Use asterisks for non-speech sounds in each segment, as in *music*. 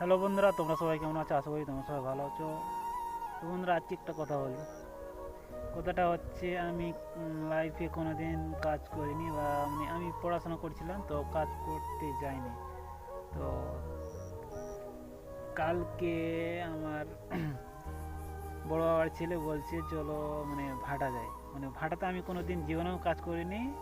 Hello বন্ধুরা, তোমরা সবাই কেমন আছো? আশা করি তোমরা সবাই ভালো আছো। তো বন্ধুরা, আজকে একটা কথা বলি কথাটা হচ্ছে, আমি লাইফে কোনো দিন কাজ করিনি বা মানে আমি পড়াশোনা করছিলাম, তো কাজ করতে যাইনি। তো কালকে আমার *clears throat* বড় বাবার ছেলে বলছে, চলো মানে ভাটা যায় মানে ভাটাতে আমি কোনো দিন জীবনেও কাজ করিনি।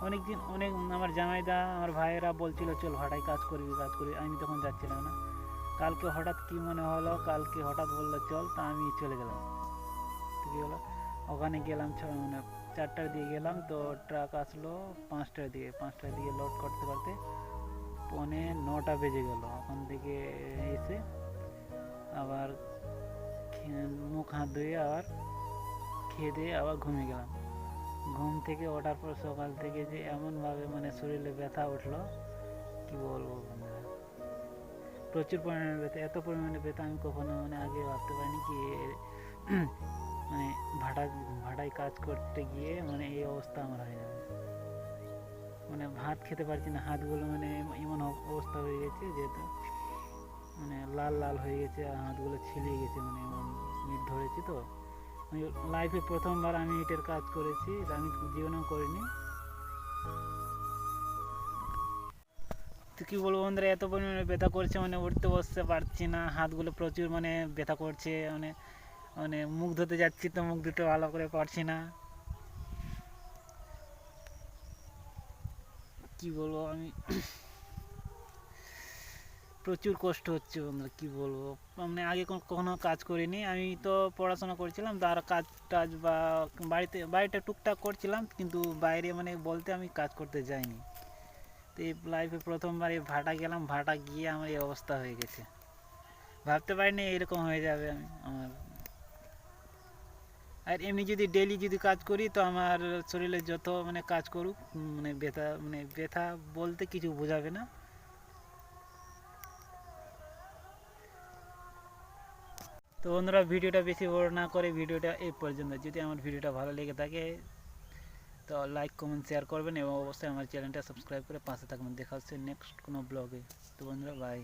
অনেক দিন অনেক, আমার জামাইদা, আমার ভাইয়েরা বলছিল, চল ভাটায় কাজ করবি কাজ করবি। আমি তখন যাচ্ছিলাম না। কালকে হঠাৎ কি মনে হলো, কালকে হঠাৎ বলল, চল তা আমি চলে গেলাম। কী হলো? ওখানে গেলাম ছ- মানে চারটার দিকে গেলাম, তো ট্রাক আসলো পাঁচটার দিকে। পাঁচটার দিকে লোড করতে করতে পৌনে নটা বেজে গেল। ওখান থেকে এসে আবার মুখ হাত ধুয়ে আবার খেয়ে দিয়ে আবার ঘুমিয়ে গেলাম। ঘুম থেকে ওঠার পর সকাল থেকে যে এমনভাবে মানে শরীরে ব্যথা উঠল, কি বলব বন্ধুরা? প্রচুর পরিমাণে ব্যথা, এত পরিমাণে ব্যথা আমি কখনো মানে আগে ভাবতে পারিনি কি *clears throat* মানে ভাটা, ভাটায় কাজ করতে গিয়ে মানে এই অবস্থা আমার হয়ে যাবে মানে ভাত খেতে পারছি না, হাতগুলো মানে এমন অবস্থা হয়ে গেছে যেহেতু মানে লাল লাল হয়ে গেছে আর হাতগুলো ছিলিয়ে গেছে মানে এমন মিট ধরেছি তো। লাইফে প্রথমবার আমি ইটের কাজ করেছি, আমি জীবনেও করিনি। তো কী বলব বন্ধুরা, এত পরিমাণে ব্যথা করছে মানে উঠতে বসতে পারছি না, হাতগুলো প্রচুর মানে ব্যথা করছে মানে মানে মুখ ধুতে যাচ্ছি তো, মুখ ধুতে ভালো করে পারছি না। কি বলব আমি? প্রচুর কষ্ট হচ্ছে বন্ধুরা, কি বলব? মানে আগে কখনো কাজ করিনি, আমি তো পড়াশোনা করছিলাম তার কাজ টাজ বা বাড়িতে বাড়িতে টুকটাক করছিলাম, কিন্তু বাইরে মানে বলতে আমি কাজ করতে যাইনি। তো এই লাইফে প্রথমবার এই ভাটা গেলাম, ভাটা গিয়ে আমার এই অবস্থা হয়ে গেছে। ভাবতে পারিনি এরকম হয়ে যাবে আমি, আমার। আর এমনি যদি ডেলি যদি কাজ করি, তো আমার শরীরে যত মানে কাজ করুক মানে ব্যথা মানে ব্যথা বলতে কিছু বোঝাবে না। তো বন্ধুরা, ভিডিওটা বেশি বড় না করে ভিডিওটা এই পর্যন্ত। যদি আমার ভিডিওটা ভালো লেগে থাকে তো লাইক কমেন্ট শেয়ার করবেন এবং অবশ্যই আমার চ্যানেলটা সাবস্ক্রাইব করে পাশে থাকবেন। দেখা হচ্ছে নেক্সট কোনো ব্লগে তো বন্ধুরা বাই